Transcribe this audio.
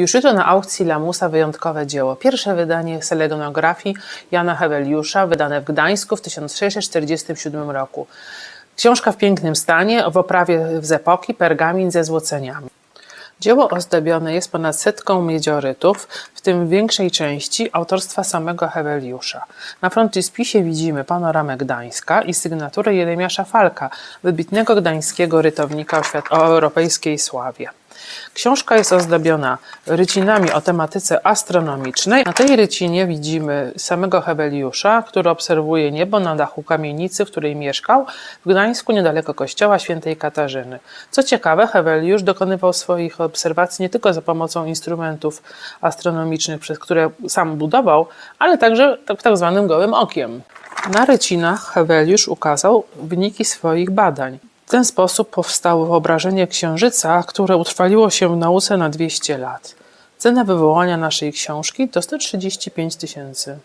Już jutro na aukcji Lamusa wyjątkowe dzieło. Pierwsze wydanie selegonografii Jana Heweliusza, wydane w Gdańsku w 1647 roku. Książka w pięknym stanie, w oprawie z epoki, pergamin ze złoceniami. Dzieło ozdobione jest ponad setką miedziorytów, w tym w większej części autorstwa samego Heweliusza. Na frontispisie widzimy panoramę Gdańska i sygnaturę Jeremiasza Falka, wybitnego gdańskiego rytownika o europejskiej sławie. Książka jest ozdobiona rycinami o tematyce astronomicznej. Na tej rycinie widzimy samego Heweliusza, który obserwuje niebo na dachu kamienicy, w której mieszkał w Gdańsku niedaleko kościoła świętej Katarzyny. Co ciekawe, Heweliusz dokonywał swoich obserwacji nie tylko za pomocą instrumentów astronomicznych, przez które sam budował, ale także tak- tak zwanym gołym okiem. Na rycinach Heweliusz ukazał wyniki swoich badań. W ten sposób powstało wyobrażenie księżyca, które utrwaliło się w nauce na 200 lat. Cena wywołania naszej książki to 135 tysięcy.